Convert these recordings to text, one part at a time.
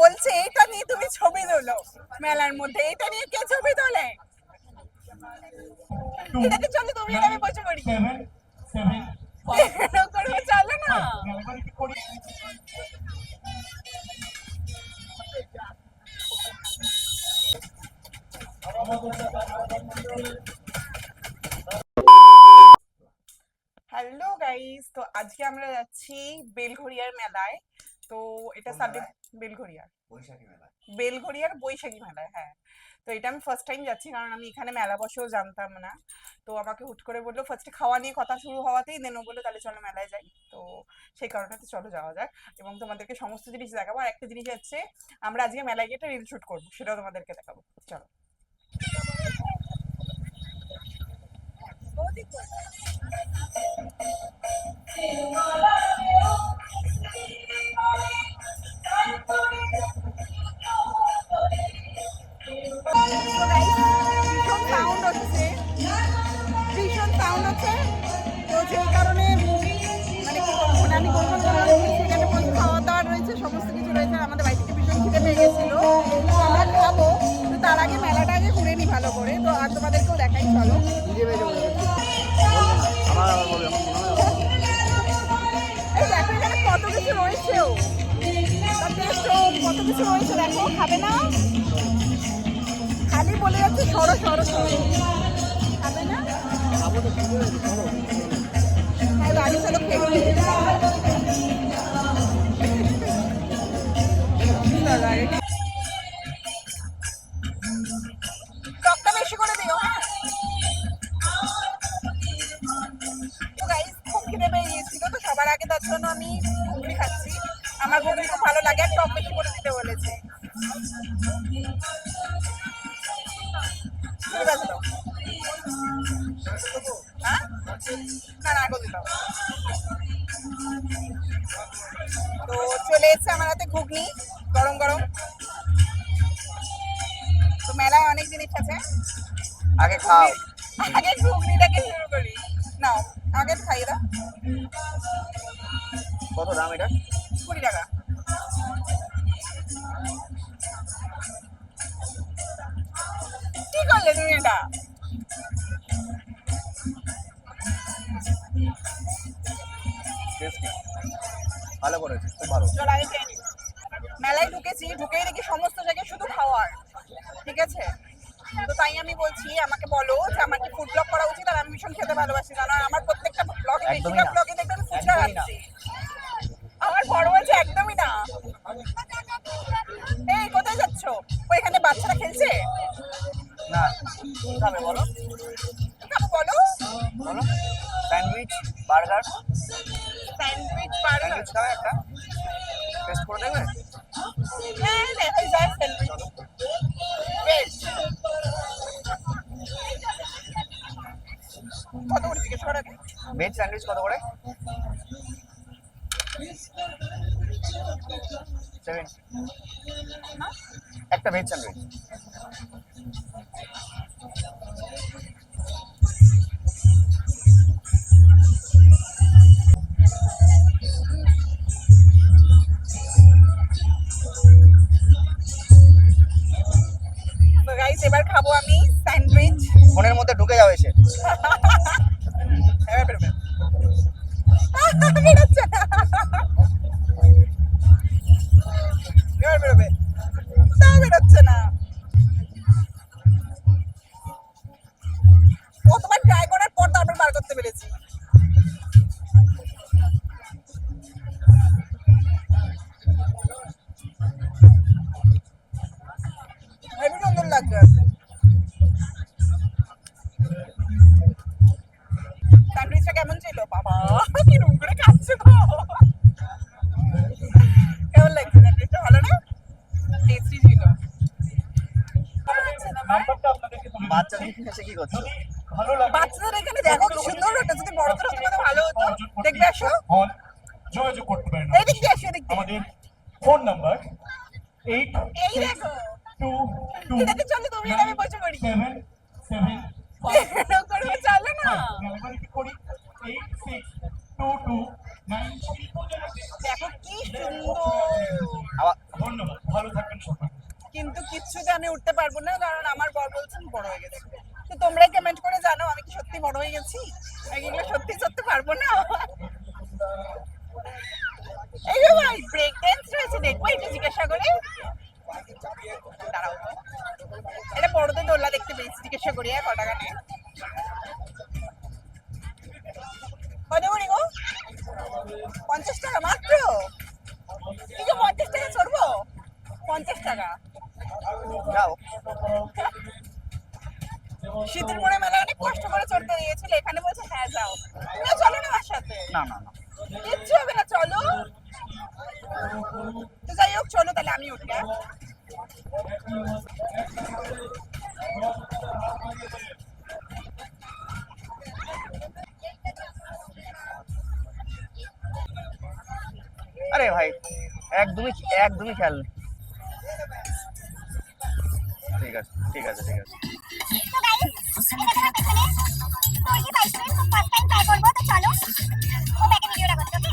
বলছে, এটা নিয়ে তুমি ছবি তোলো মেলার মধ্যে। এটা নিয়ে কে ছবি তোলে? এটাকে চলো তুমি আমি বসে করব চলো না? হ্যালো গাইস তো আজকে আমরা যাচ্ছি বেলঘড়িয়ার মেলায়। তো এটা সাবজেক্ট মেলা বেলঘড়িয়ার। বৈশাখী মেলায়? হ্যাঁ। তো এটা আমি ফার্স্ট টাইম যাচ্ছি কারণ আমি এখানে মেলা বসেও জানতাম না। তো আমাকে হুট করে বলল ফার্স্টে খাওয়া নিয়ে কথা শুরু হওয়াতেই দেন বলল তাহলে চলো মেলায় যাই। তো সেই কারণে তো চলো যাওয়া যাক এবং তোমাদেরকে সমস্ত জিনিস দেখাবো। আর একটা জিনিস হচ্ছে আমরা আজকে মেলায় গিয়ে একটা রিল শুট করব সেটাও তোমাদেরকে দেখাবো। চলো। তার আগে মেলাটা আগে ঘুরে নিই ভালো করে। তো আর তোমাদেরকেও দেখাই চলো। কিছু রয়েছে, দেখো, খাবে না? খালি বলে যাচ্ছে, সরো সরো খাবে না? হ্যাঁ বাড়ি চলো, খেয়ে তো চলে এসেছে আমার হাতে ঘুগনি গরম গরম তো মেলায় অনেক জিনিস আছে আগে খাও। আগে ঘুগনিটাকে শুরু করি নাও আগে খাইয়ে দাও কত দাম এটা? কুড়ি টাকা কি করলে তুমি এটা? টেস্টি ভালো করেছে খুব ভালো। মেলায় ঢুকেছি ঢুকেই দেখি সমস্ত জায়গায় শুধু খাওয়ার। ঠিক আছে? তো তাই আমি বলছি আমাকে বলো যে আমার কি ফুড ব্লগ করা উচিত আর আমি ভীষণ খেতে ভালোবাসি কারণ আমার প্রত্যেকটা ব্লগে বেশিরভাগ না। ব্লগে দেখবে আমি ফুচকা খাচ্ছি আমার বড় বলছে একদমই না। এই কোথায় যাচ্ছ? ওইখানে বাচ্চারা খেলছে? না খাব বলো? বলো। স্যান্ডউইচ বার্গার স্যান্ডউইচ স্যান্ডউইচ খাবে একটা। টেস্ট করে দেখবে? হ্যাঁ দেখা যায় স্যান্ডউইচ। বেশ। কত করে জিজ্ঞেস করো? ভেজ স্যান্ডউইচ কত করে? সেভেন একটা ভেজ স্যান্ডউইচ খাব আমি স্যান্ডউইচ। ফোনের মধ্যে ঢুকে যাবে এসে নিয়ে এসে কি করছ? বাচ্চাদের এখানে দেখো কি সুন্দর ওটা যদি বড়দের হতো কত ভালো হতো। দেখবে আসো। যোগাযোগ করতে পারেন এই দিক দিয়ে আসো এদিক দিয়ে। আমাদের ফোন নাম্বার এইট এই দেখো। টু টু এটাতে চলো তুমি আর আমি বসে পড়ি। সেভেন সেভেন এরকম চলো না। করি eight six two two nine দেখো কি সুন্দর আবার ধন্যবাদ ভালো কিছুতে আমি উঠতে পারব না কারণ আমার বর বলছে আমি বড় হয়ে গেছি তো তোমরাই কমেন্ট করে জানো সত্যি বড় হয়ে গেছি আমি কি এগুলো সত্যি সত্যি পারব না এই যে ভাই ব্রেক ড্যান্স রয়েছে দেখব একটু জিজ্ঞাসা করে দাঁড়াও তো। এটা বড়দের দোলনা দেখতে পেয়েছি জিজ্ঞাসা করি হ্যাঁ কটা গানে কত করে গো পঞ্চাশ টাকা মাত্র কি গো পঞ্চাশ টাকা চড়বো পঞ্চাশ টাকা যাও শীতের পরে মেলা অনেক কষ্ট করে চড়তে দিয়েছিল এখানে বলছে হ্যাঁ যাও। না চলো না আমার সাথে। না না না। কিচ্ছু হবে না চলো। তো যাই হোক চলো তাহলে আমি উঠি? আরে ভাই একদমই একদমই খেয়াল নেই। ঠিক আছে ঠিক আছে ঠিক আছে। তো গাইস এটা তোমার পেছনে মুরগি পাইছি খুব ফার্স্ট টাইম ট্রাই করব, তো চলো ও ব্যাকে ভিডিওটা করতে ওকে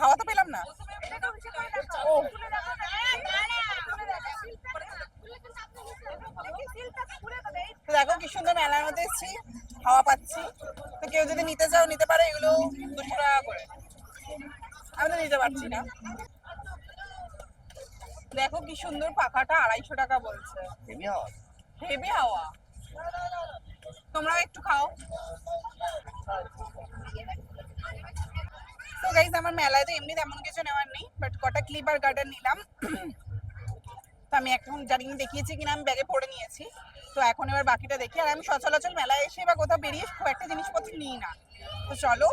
হাওয়া তো পেলাম না। দেখো কি সুন্দর মেলার মধ্যে এসেছি হাওয়া পাচ্ছি। তো কেউ যদি নিতে চাও নিতে পারো এগুলো দুশো টাকা করে। আমি তো নিতে পারছি না। দেখো কি সুন্দর পাখাটা আড়াইশো টাকা বলছে। হেভি হওয়া? হেভি হাওয়া। তোমরাও একটু খাও। তো গাইজ আমার মেলায় তো এমনি তেমন কিছু নেওয়ার নেই বাট কটা ক্লিপ আর গার্ডার নিলাম। তো আমি এখন জানি দেখিয়েছি কিনা, আমি ব্যাগে পড়ে নিয়েছি। তো এখন এবার বাকিটা দেখি, আর আমি সচরাচর মেলায় এসে বা কোথাও বেরিয়ে খুব একটা জিনিসপত্র নিই না। তো চলো।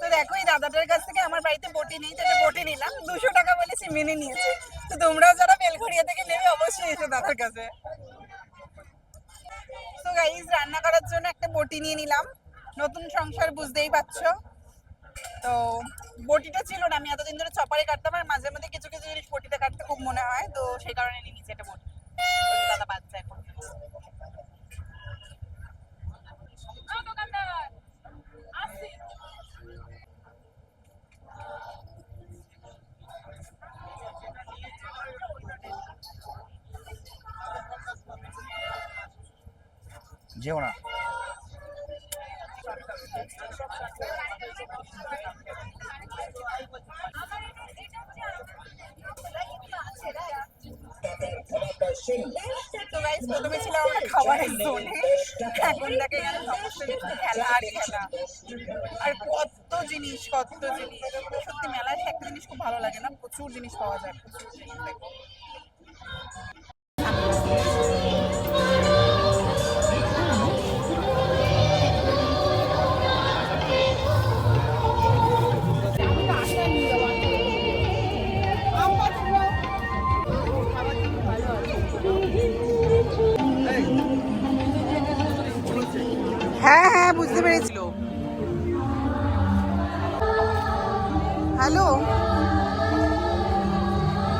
তো দেখো, এই দাদাটার কাছ থেকে আমার বাড়িতে বটি নেই, তো একটা বটি নিলাম। দুশো টাকা বলে সিমেনে নিয়েছে। তো তোমরাও যারা বেলঘড়িয়া থেকে নেবে, অবশ্যই এসো দাদার কাছে। তো গাইজ রান্না করার জন্য একটা বটি নিয়ে নিলাম। নতুন সংসার বুঝতেই পারছ? তো বটিটা ছিল না আমি এতদিন ধরে চপারে কাটতাম আর মাঝে মধ্যে কিছু কিছু জিনিস বটিতে কাটতে খুব মনে হয় তো সেই কারণে নিয়ে নিচ্ছি একটা বটি। দাদা বাচ্চা এখন। যেও না। প্রথমে ছিল আমরা খাবারের এখন সমস্ত কিছু খেলা আর খেলা আর কত জিনিস কত জিনিস। সত্যি মেলায় একটা জিনিস খুব ভালো লাগে না, প্রচুর জিনিস পাওয়া যায়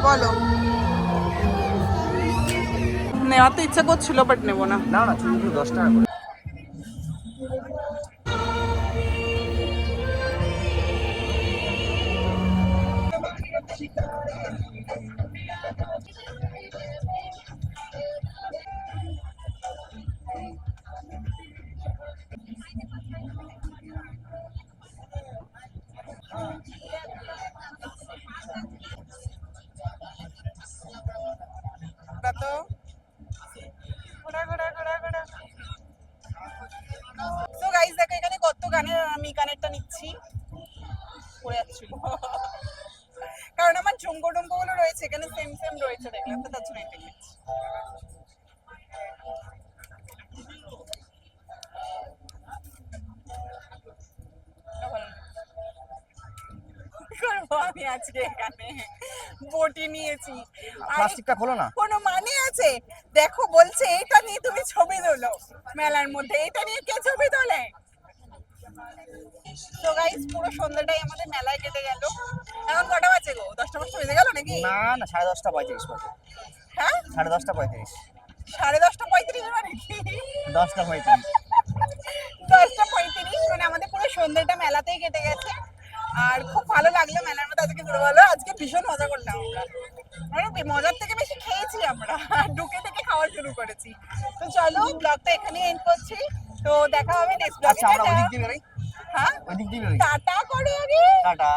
বলো। নেওয়াতে তো ইচ্ছা করছিল বাট নেব না। না না দশ টাকা করে। পরে যাচ্ছি কারণ আমার ঝুমকো টুমকো গুলো রয়েছে এখানে সেম সেম রয়েছে। দেখলাম তো তার জন্য এটা নিয়েছি এটা ভালো না। কি করব আমি আজকে এখানে। বটি নিয়েছি। প্লাস্টিকটা খোলো না। কোনো মানে আছে? দেখো বলছে এটা নিয়ে তুমি ছবি তোলো। মেলার মধ্যে। এটা নিয়ে কে ছবি তোলে? তো গাইস পুরো সন্ধ্যাটাই আমাদের মেলায় কেটে গেল। এখন কটা বাজে গো? দশটা পাঁচটা বেজে গেল নাকি? না না সাড়ে দশটা পঁয়ত্রিশ বাজে। হ্যাঁ? সাড়ে দশটা পঁয়ত্রিশ। সাড়ে দশটা পঁয়ত্রিশ মানে কি? দশটা পঁয়ত্রিশ। দশটা পঁয়ত্রিশ মানে আমাদের পুরো সন্ধ্যাটা মেলাতেই কেটে গেছে। আর খুব ভালো লাগল মেলার মধ্যে আজকে ঘুরে ভালো আজকে ভীষণ মজা করলাম আমরা। মানে মজার থেকে বেশি খেয়েছি আমরা। ঢুকে থেকে খাওয়া শুরু করেছি। তো চলো ব্লগটা এখানে এন্ড করছি। তো দেখা হবে নেক্সট ব্লগে হ্যাঁ? ওই দিক দিয়ে টাটা করে আগে। টাটা।